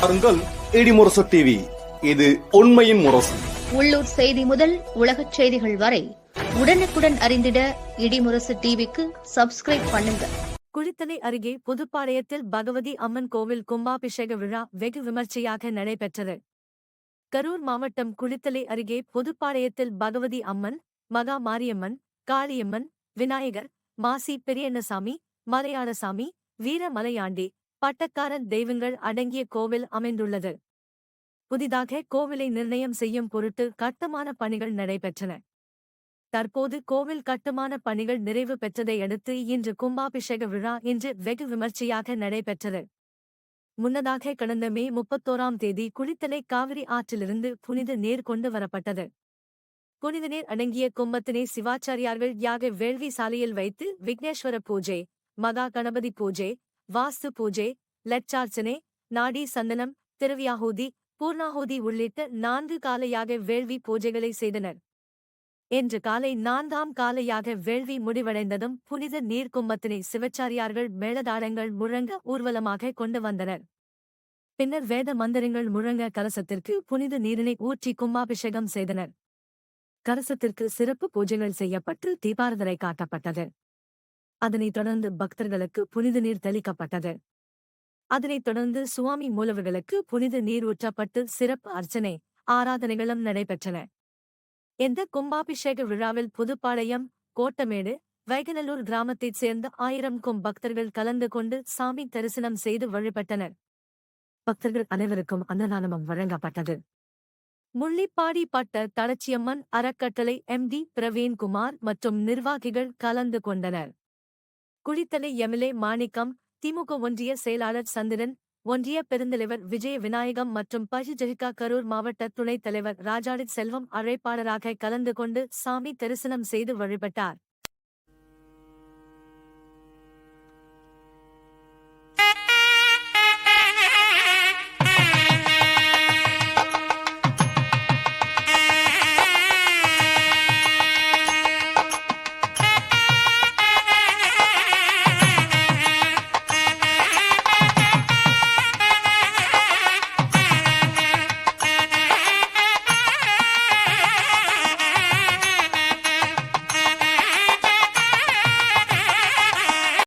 பாருங்கள் இடிமுரசு டிவி இது உண்மையின் முரசு. உள்ளூர் செய்தி முதல் உலகச் செய்திகள் வரை உடனுக்குடன் அறிந்திட இடிமுரசு டிவிக்கு சப்ஸ்கிரைப் பண்ணுங்க. குளித்தலை அருகே புதுப்பாளையத்தில் பகவதி அம்மன் கோவில் கும்பாபிஷேக விழா வெகு விமர்சையாக நடைபெற்றது. கரூர் மாவட்டம் குளித்தலை அருகே புதுப்பாளையத்தில் பகவதி அம்மன் மகா மாரியம்மன் காளியம்மன் விநாயகர் மாசி பெரியண்ணசாமி மலையாளசாமி வீரமலையாண்டி பட்டக்காரன் தெய்வங்கள் அடங்கிய கோவில் அமைந்துள்ளது. புதிதாக கோவிலை நிர்ணயம் செய்யும் பொருட்டு கட்டுமான பணிகள் நடைபெற்றன. தற்போது கோவில் கட்டுமான பணிகள் நிறைவு பெற்றதை அடுத்து இன்று கும்பாபிஷேக விழா இன்று வெகு விமர்சையாக நடைபெற்றது. முன்னதாக கடந்த மே முப்பத்தோராம் தேதி குளித்தலை காவிரி ஆற்றிலிருந்து புனித நீர் கொண்டு வரப்பட்டது. புனித நீர் அடங்கிய கும்பத்தினை சிவாச்சாரியார்கள் யாக வேள்வி சாலையில் வைத்து விக்னேஸ்வர பூஜை மகா கணபதி பூஜை வாஸ்து பூஜை லட்சார்ச்சனை நாடி சந்தனம் திருவியாஹூதி பூர்ணாகூதி உள்ளிட்ட நான்கு காலையாக வேள்வி பூஜைகளை செய்தனர். இன்று காலை நான்காம் காலையாக வேள்வி முடிவடைந்ததும் புனித நீர் கும்பத்தினை சிவச்சாரியார்கள் மேளதாளங்கள் முழங்க ஊர்வலமாக கொண்டு வந்தனர். பின்னர் வேத மந்திரங்கள் முழங்க கலசத்திற்கு புனித நீரினை ஊற்றி கும்பாபிஷேகம் செய்தனர். கலசத்திற்கு சிறப்பு பூஜைகள் செய்யப்பட்டு தீபாரதனை காட்டப்பட்டது. அதனைத் தொடர்ந்து பக்தர்களுக்கு புனித நீர் தெளிக்கப்பட்டது. அதனைத் தொடர்ந்து சுவாமி மூலவர்களுக்கு புனித நீர் ஊற்றப்பட்டு சிறப்பு அர்ச்சனை ஆராதனைகளும் நடைபெற்றன. இந்த கும்பாபிஷேக விழாவில் புதுப்பாளையம் கோட்டமேடு வைகநல்லூர் கிராமத்தைச் சேர்ந்த ஆயிரம்க்கும் பக்தர்கள் கலந்து கொண்டு சாமி தரிசனம் செய்து வழிபட்டனர். பக்தர்கள் அனைவருக்கும் அன்னதானமும் வழங்கப்பட்டது. முள்ளிப்பாடி பட்ட தளச்சியம்மன் அறக்கட்டளை எம் டி பிரவீன்குமார் மற்றும் நிர்வாகிகள் கலந்து கொண்டனர். குழித்தலை எம்எல்ஏ மாணிக்கம் திமுக ஒன்றிய செயலாளர் சந்திரன் ஒன்றிய பெருந்தலைவர் விஜய விநாயகம் மற்றும் பஜிஜகிகா கரூர் மாவட்ட துணைத் தலைவர் ராஜாடி செல்வம் அழைப்பாளராக கலந்து கொண்டு சாமி தரிசனம் செய்து வழிபட்டார்.